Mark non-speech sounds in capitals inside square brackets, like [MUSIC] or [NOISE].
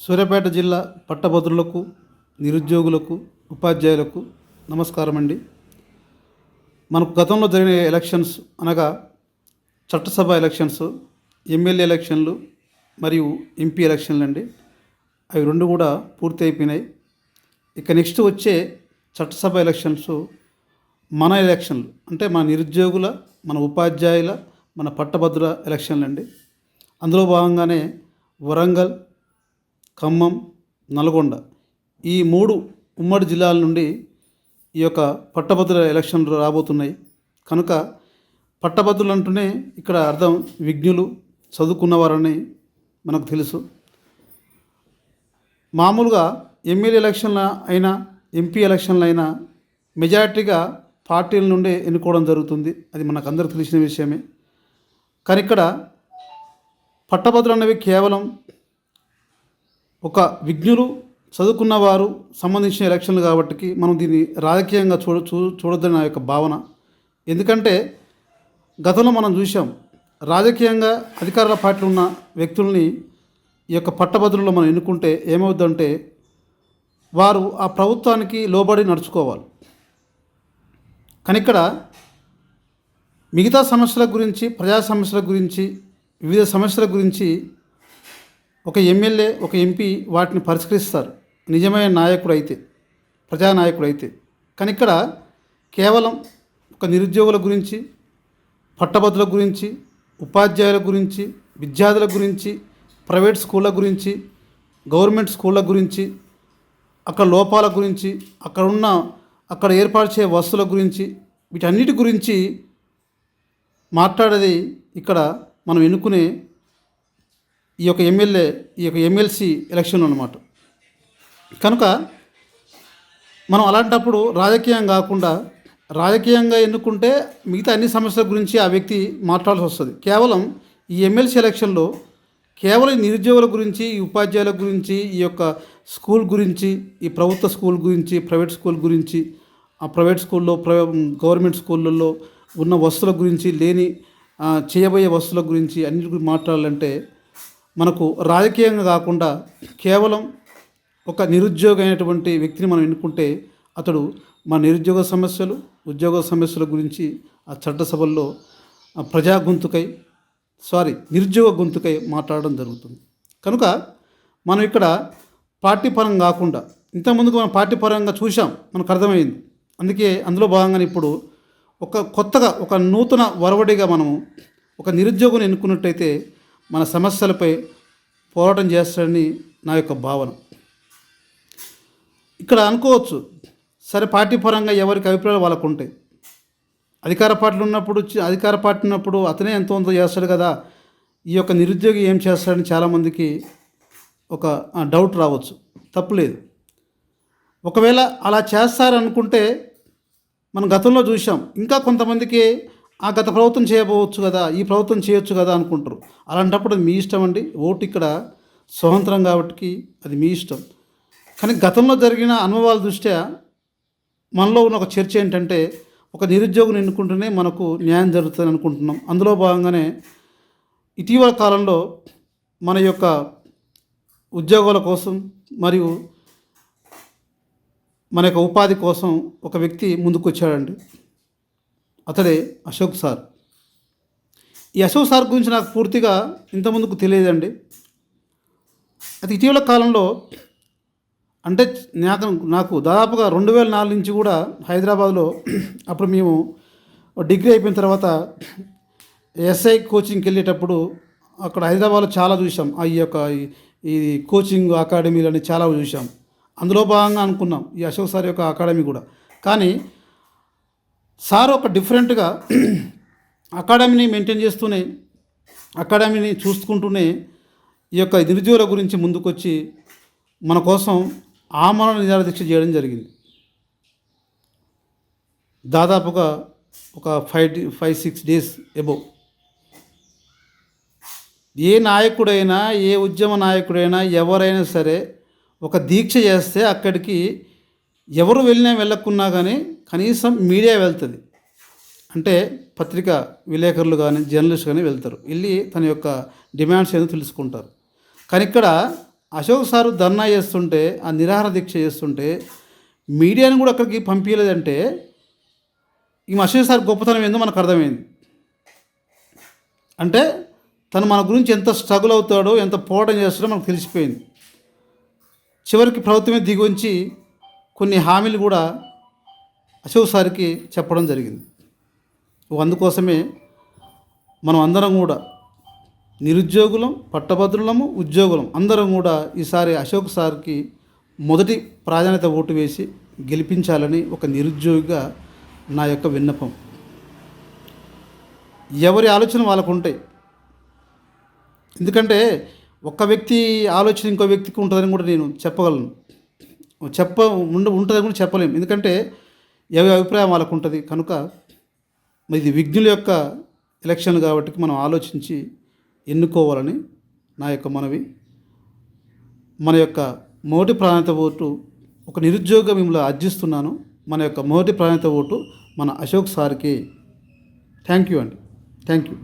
సూర్యాపేట జిల్లా పట్టభద్రులకు నిరుద్యోగులకు ఉపాధ్యాయులకు నమస్కారం అండి మనకు గతంలో జరిగిన ఎలక్షన్స్ అనగా చట్టసభ ఎలక్షన్స్ ఎమ్మెల్యే ఎలక్షన్లు మరియు ఎంపీ ఎలక్షన్లు అండి అవి రెండు కూడా పూర్తి అయిపోయినాయి ఇక నెక్స్ట్ వచ్చే చట్టసభ ఎలక్షన్స్ మన ఎలక్షన్లు అంటే మన నిరుద్యోగుల మన ఉపాధ్యాయుల మన పట్టభద్రుల ఎలక్షన్లు అండి అందులో భాగంగానే వరంగల్ ఖమ్మం నల్గొండ ఈ మూడు ఉమ్మడి జిల్లాల నుండి ఈ యొక్క పట్టభద్రుల ఎలక్షన్లు రాబోతున్నాయి. కనుక పట్టభద్రులు అంటూనే ఇక్కడ అర్థం విజ్ఞులు చదువుకున్నవారని మనకు తెలుసు. మామూలుగా ఎమ్మెల్యే ఎలక్షన్ల అయినా ఎంపీ ఎలక్షన్లు అయినా మెజారిటీగా పార్టీల నుండే ఎన్నుకోవడం జరుగుతుంది. అది మనకు అందరికి తెలిసిన విషయమే. కానీ ఇక్కడ పట్టభద్రులు అనేవి కేవలం ఒక విజ్ఞులు చదువుకున్న వారు సంబంధించిన ఎలక్షన్లు కాబట్టి మనం దీన్ని రాజకీయంగా చూడ చూ చూడొద్దని నా యొక్క భావన. ఎందుకంటే గతంలో మనం చూసాం రాజకీయంగా అధికారుల పార్టీలు ఉన్న వ్యక్తుల్ని ఈ యొక్క పట్టభద్రుల్లో మనం ఎన్నుకుంటే ఏమవుద్దంటే వారు ఆ ప్రభుత్వానికి లోబడి నడుచుకోవాలి. కానీ ఇక్కడ మిగతా సమస్యల గురించి ప్రజా సమస్యల గురించి వివిధ సమస్యల గురించి ఒక ఎమ్మెల్యే ఒక ఎంపీ వాటిని పరిష్కరిస్తారు. నిజమైన నాయకుడు అయితే ప్రజానాయకుడు అయితే కానీ ఇక్కడ కేవలం ఒక నిరుద్యోగుల గురించి పట్టభద్రుల గురించి ఉపాధ్యాయుల గురించి విద్యార్థుల గురించి ప్రైవేట్ స్కూళ్ళ గురించి గవర్నమెంట్ స్కూళ్ళ గురించి అక్కడ లోపాల గురించి అక్కడ ఉన్న అక్కడ ఏర్పాటు చేసే వస్తువుల గురించి వీటన్నిటి గురించి మాట్లాడేది ఇక్కడ మనం ఎన్నుకునే ఈ యొక్క ఎమ్మెల్యే ఈ యొక్క ఎమ్మెల్సీ ఎలక్షన్ అనమాట కనుక మనం అలాంటప్పుడు రాజకీయం కాకుండా రాజకీయంగా ఎన్నుకుంటే మిగతా అన్ని సమస్యల గురించి ఆ వ్యక్తి మాట్లాడాల్సి వస్తుంది. కేవలం ఈ ఎమ్మెల్సీ ఎలక్షన్లో కేవలం ఈ నిరుద్యోగుల గురించి ఈ ఉపాధ్యాయుల గురించి ఈ యొక్క స్కూల్ గురించి ఈ ప్రభుత్వ స్కూల్ గురించి ప్రైవేట్ స్కూల్ గురించి ఆ ప్రైవేట్ స్కూల్లో ప్రై గవర్నమెంట్ స్కూళ్ళల్లో ఉన్న వస్తువుల గురించి లేని చేయబోయే వస్తువుల గురించి అన్నిటి గురించి మాట్లాడాలంటే మనకు రాజకీయంగా కాకుండా కేవలం ఒక నిరుద్యోగ అయినటువంటి వ్యక్తిని మనం ఎన్నుకుంటే అతడు మా నిరుద్యోగ సమస్యలు ఉద్యోగ సమస్యల గురించి ఆ చట్టసభల్లో ప్రజా గొంతుకై సారీ నిరుద్యోగ గొంతుకై మాట్లాడడం జరుగుతుంది. కనుక మనం ఇక్కడ పార్టీపరం కాకుండా ఇంతకుముందుకు మనం పార్టీ పరంగా చూసాం మనకు అర్థమైంది. అందుకే అందులో భాగంగానే ఇప్పుడు ఒక కొత్తగా ఒక నూతన వరవడిగా మనము ఒక నిరుద్యోగం ఎన్నుకున్నట్టయితే మన సమస్యలపై పోరాటం చేస్తాడని నా యొక్క భావన. ఇక్కడ అనుకోవచ్చు సరే పార్టీ పరంగా ఎవరికి అభిప్రాయాలు వాళ్ళకు ఉంటాయి అధికార పార్టీలు ఉన్నప్పుడు అధికార పార్టీ ఉన్నప్పుడు అతనే ఎంతో కొంత చేస్తాడు కదా ఈ యొక్క నిరుద్యోగి ఏం చేస్తాడని చాలామందికి ఒక డౌట్ రావచ్చు. తప్పులేదు. ఒకవేళ అలా చేస్తారనుకుంటే మనం గతంలో చూసాం ఇంకా కొంతమందికి ఆ గత ప్రభుత్వం చేయబోవచ్చు కదా ఈ ప్రభుత్వం చేయొచ్చు కదా అనుకుంటారు. అలాంటప్పుడు మీ ఇష్టం అండి? ఓటు ఇక్కడ స్వతంత్రం కాబట్టి అది మీ ఇష్టం. కానీ గతంలో జరిగిన అనుభవాల దృష్ట్యా మనలో ఉన్న ఒక చర్చ ఏంటంటే ఒక నిరుద్యోగిని ఎన్నుకుంటేనే మనకు న్యాయం జరుగుతుంది అనుకుంటున్నాం. అందులో భాగంగానే ఇటీవల కాలంలో మన యొక్క ఉద్యోగాల కోసం మరియు మన యొక్క ఉపాధి కోసం ఒక వ్యక్తి ముందుకు వచ్చాడండి అతడే అశోక్ సార్. ఈ అశోక్ సార్ గురించి నాకు పూర్తిగా ఇంతకుముందుకు తెలియదండి. అది ఇటీవల కాలంలో అంటే నాకు నాకు దాదాపుగా రెండు వేల నాలుగు నుంచి కూడా హైదరాబాద్లో [CLEARS THROAT] అప్పుడు మేము డిగ్రీ అయిపోయిన తర్వాత ఎస్ఐ కోచింగ్కి వెళ్ళేటప్పుడు అక్కడ హైదరాబాద్లో చాలా చూసాం ఆ ఈ యొక్క ఈ- ఈ కోచింగ్ అకాడమీలని చాలా చూసాం అందులో భాగంగా అనుకున్నాం ఈ అశోక్ సార్ యొక్క అకాడమీ కూడా. కానీ సార్ ఒక డిఫరెంట్గా అకాడమీని మెయింటైన్ చేస్తూనే అకాడమీని చూసుకుంటూనే ఈ యొక్క నిరుద్యోగుల గురించి ముందుకొచ్చి మన కోసం ఆమరణ నిరాహార దీక్ష చేయడం జరిగింది. దాదాపుగా ఒక ఫైవ్ ఫైవ్ సిక్స్ డేస్ ఎబో ఏ నాయకుడైనా ఏ ఉద్యమ నాయకుడైనా ఎవరైనా సరే ఒక దీక్ష చేస్తే అక్కడికి ఎవరు వెళ్ళినా వెళ్ళకున్నా కానీ కనీసం మీడియా వెళ్తుంది. అంటే పత్రిక విలేకరులు కానీ జర్నలిస్ట్ కానీ వెళ్తారు. వెళ్ళి తన యొక్క డిమాండ్స్ ఏదో తెలుసుకుంటారు. కానీ ఇక్కడ అశోక్ సారు ధర్నా చేస్తుంటే ఆ నిరాహార దీక్ష చేస్తుంటే మీడియాని కూడా అక్కడికి పంపించలేదంటే ఈ అశోక్ సార్ గొప్పతనం ఏందో మనకు అర్థమైంది. అంటే తను మన గురించి ఎంత స్ట్రగుల్ అవుతాడో ఎంత పోరాటం చేస్తాడో మనకు తెలిసిపోయింది. చివరికి ప్రభుత్వమే దిగొంచి కొన్ని హామీలు కూడా అశోక్ సార్కి చెప్పడం జరిగింది. అందుకోసమే మనం అందరం కూడా నిరుద్యోగులం పట్టభద్రులము ఉద్యోగులం అందరం కూడా ఈసారి అశోక్ సార్కి మొదటి ప్రాధాన్యత ఓటు వేసి గెలిపించాలని ఒక నిరుద్యోగిగా నా యొక్క విన్నపం. ఎవరి ఆలోచన వాళ్ళకు ఉంటాయి ఎందుకంటే ఒక వ్యక్తి ఆలోచన ఇంకో వ్యక్తికి ఉంటుందని కూడా నేను చెప్పగలను. చెప్ప ఉండ ఉంటుందని కూడా చెప్పలేము ఎందుకంటే ఎవరి అభిప్రాయం వాళ్ళకు ఉంటుంది? కనుక ఇది విఘ్నుల యొక్క ఎలక్షన్ కాబట్టి మనం ఆలోచించి ఎన్నుకోవాలని నా యొక్క మనవి. మన యొక్క మొదటి ప్రాణత ఓటు ఒక నిరుద్యోగ మిమ్మల్ని అర్జిస్తున్నాను మన యొక్క మొదటి ప్రాణత ఓటు మన అశోక్ సార్కి. థ్యాంక్ యూ అండి. Thank you